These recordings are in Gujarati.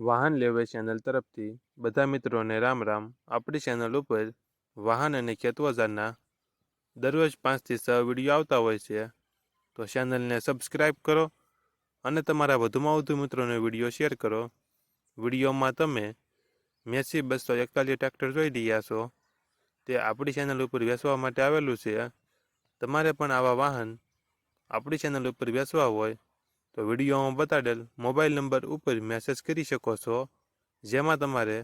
વાહન લેવે ચેનલ તરફથી બધા મિત્રોને રામ રામ. આપણી ચેનલ ઉપર વાહન અને ખેતવજારના દરરોજ પાંચથી છ વીડિયો આવતા હોય છે. તો ચેનલને સબસ્ક્રાઈબ કરો અને તમારા વધુમાં વધુ મિત્રોને વીડિયો શેર કરો. વિડીયોમાં તમે મેસી બસો એકતાલીસ ટ્રેક્ટર જોઈ રહ્યા છો. તે આપણી ચેનલ ઉપર વેચવા માટે આવેલું છે. તમારે પણ આવા વાહન આપણી ચેનલ ઉપર વેચવા હોય તો વિડીયોમાં બતાડેલ મોબાઈલ નંબર ઉપર મેસેજ કરી શકો છો, જેમાં તમારે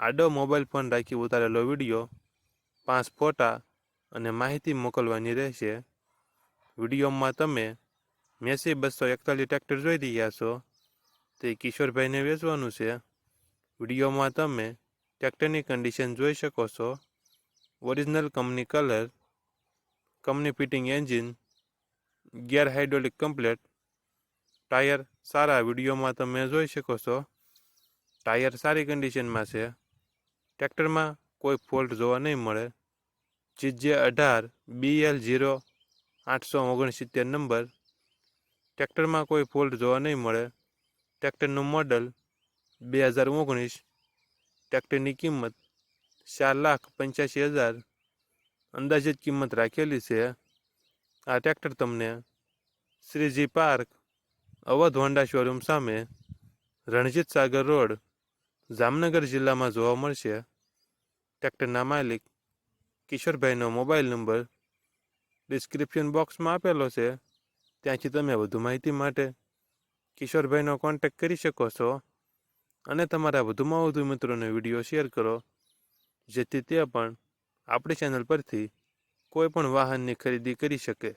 આડો મોબાઈલ ફોન રાખી ઉતારેલો વીડિયો, પાંચ ફોટા અને માહિતી મોકલવાની રહેશે. વિડીયોમાં તમે મેસી બસો એકતાલીસ ટ્રેક્ટર જોઈ રહ્યા છો, તે કિશોરભાઈને વેચવાનું છે. વિડીયોમાં તમે ટ્રેક્ટરની કન્ડિશન જોઈ શકો છો. Original company colour company fitting engine gear hydraulic complete tyre સારા વિડીયોમાં તમે જોઈ શકો છો ટાયર સારી કન્ડિશનમાં છે ટ્રેક્ટરમાં કોઈ ફોલ્ટ જોવા નહીં મળે જીજે અઢાર બીએલ જીરો આઠસો ઓગણસિત્તેર નંબર ટ્રેક્ટરમાં કોઈ ફોલ્ટ જોવા નહીં મળે ટ્રેક્ટરનું મોડલ બે હજાર ઓગણીસ ટ્રેક્ટરની કિંમત ચાર લાખ પંચ્યાસી હજાર અંદાજિત કિંમત રાખેલી છે આ ટ્રેક્ટર તમને Shriji park Awadh Honda showroom સામે રણજીત સાગર રોડ, જામનગર જિલ્લામાં જોવા મળશે. ટ્રેક્ટરના માલિક કિશોરભાઈનો મોબાઈલ નંબર ડિસ્ક્રિપ્શન બોક્સમાં આપેલો છે. ત્યાંથી તમે વધુ માહિતી માટે કિશોરભાઈનો કોન્ટેક્ટ કરી શકો છો અને તમારા વધુમાં વધુ મિત્રોને વીડિયો શેર કરો, જેથી તે પણ આપણી ચેનલ પરથી કોઈ પણ વાહનની ખરીદી કરી શકે.